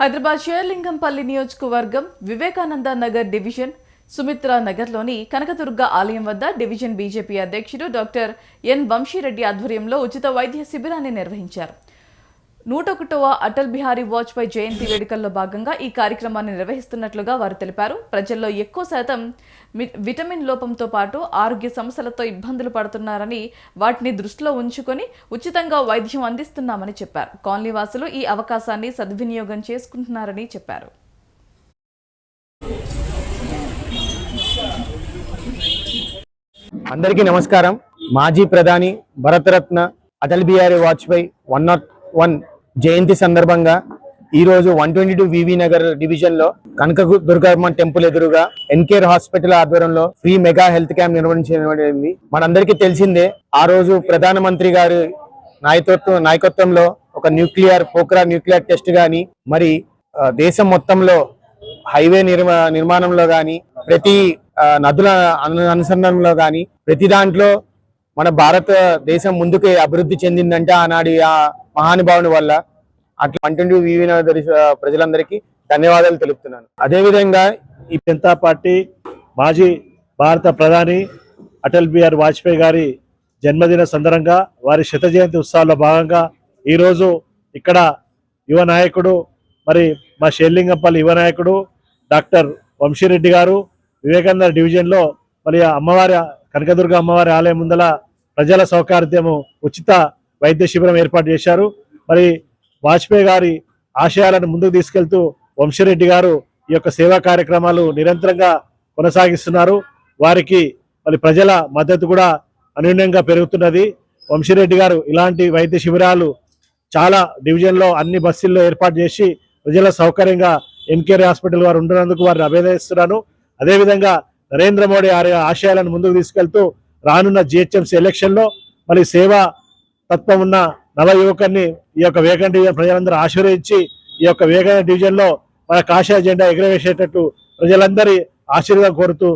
హైదరాబాద్ షేర్లింగంపల్లి నియోజకవర్గం వివేకానంద నగర్ డివిజన్ సుమిత్రా నగర్లోని కనకదుర్గ ఆలయం వద్ద డివిజన్ బీజేపీ అధ్యక్షుడు డాక్టర్ ఎన్ వంశీరెడ్డి ఆధ్వర్యంలో ఉచిత వైద్య శిబిరాన్ని నిర్వహించారు. నూట ఒకటవ అటల్ బిహారీ వాజ్పేయి జయంతి వేడుకల్లో భాగంగా ఈ కార్యక్రమాన్ని నిర్వహిస్తున్నట్లుగా వారు తెలిపారు. ప్రజల్లో ఎక్కువ శాతం విటమిన్ లోపంతో పాటు ఆరోగ్య సమస్యలతో ఇబ్బందులు పడుతున్నారని వాటిని దృష్టిలో ఉంచుకొని ఉచితంగా వైద్యం అందిస్తున్నామని చెప్పారు. కాలనీ వాసులు ఈ అవకాశాన్ని సద్వినియోగం చేసుకుంటున్నారని చెప్పారు. అందరికీ నమస్కారం. మాజీ ప్రధాని Bharat Ratna Atal Bihari Vajpayee one not one జయంతి సందర్భంగా ఈ రోజు one twenty two VV Nagar డివిజన్లో కనక దుర్గమ్మ టెంపుల్ ఎదురుగా ఎన్కేర్ హాస్పిటల్ ఆధ్వర్యంలో ఫ్రీ మెగా హెల్త్ క్యాంప్ నిర్వహించబడింది. మనందరికీ తెలిసిందే ఆ రోజు ప్రధానమంత్రి గారి నాయకత్వం నాయకత్వంలో ఒక న్యూక్లియర్ పోక్రా న్యూక్లియర్ టెస్ట్ గాని మరి దేశం మొత్తంలో హైవే నిర్మా నిర్మాణంలో గాని ప్రతి నదుల అను- అనుసంధానంలో గాని ప్రతి దాంట్లో మన భారతదేశం ముందుకు అభివృద్ధి చెందిందంటే ఆనాడు ఆ మహానుభావుని వల్ల అట్లా అంటుండి వివిన ప్రజలందరికీ ధన్యవాదాలు తెలుపుతున్నాను. అదేవిధంగా ఈ జనతా పార్టీ మాజీ భారత ప్రధాని అటల్ బిహారీ వాజ్పేయి గారి జన్మదిన సందర్భంగా వారి శత జయంతి ఉత్సవాల్లో భాగంగా ఈరోజు ఇక్కడ యువ నాయకుడు మరి మా షేర్లింగంపల్లి యువ నాయకుడు డాక్టర్ వంశీరెడ్డి గారు వివేకానంద డివిజన్లో మరి అమ్మవారి కనకదుర్గ అమ్మవారి ఆలయం ముందల ప్రజల సౌకర్యము ఉచిత వైద్య శిబిరం ఏర్పాటు చేశారు. మరి వాజ్పేయి గారి ఆశయాలను ముందుకు తీసుకెళ్తూ వంశీరెడ్డి గారు ఈ యొక్క సేవా కార్యక్రమాలు నిరంతరంగా కొనసాగిస్తున్నారు. వారికి మరి ప్రజల మద్దతు కూడా అన్యూన్యంగా పెరుగుతున్నది. వంశీరెడ్డి గారు ఇలాంటి వైద్య శిబిరాలు చాలా డివిజన్లో అన్ని బస్సుల్లో ఏర్పాటు చేసి ప్రజల సౌకర్యంగా ఎన్కేఆర్ హాస్పిటల్ వారు ఉంటున్నందుకు వారిని అభినందిస్తున్నాను. అదేవిధంగా నరేంద్ర మోడీ ఆశయాలను ముందుకు తీసుకెళ్తూ రానున్న జిహెచ్ఎంసీ ఎలక్షన్లో మరి సేవా తత్వం ఉన్న నవ యువకుని ఈ యొక్క వేగన్ డివిజన్ ప్రజలందరూ ఆశీర్వదించి ఈ యొక్క వేగన్ డివిజన్లో మన కాషాయ జెండా ఎగరవేసేటట్టు ప్రజలందరి ఆశీర్వాదం కోరుతూ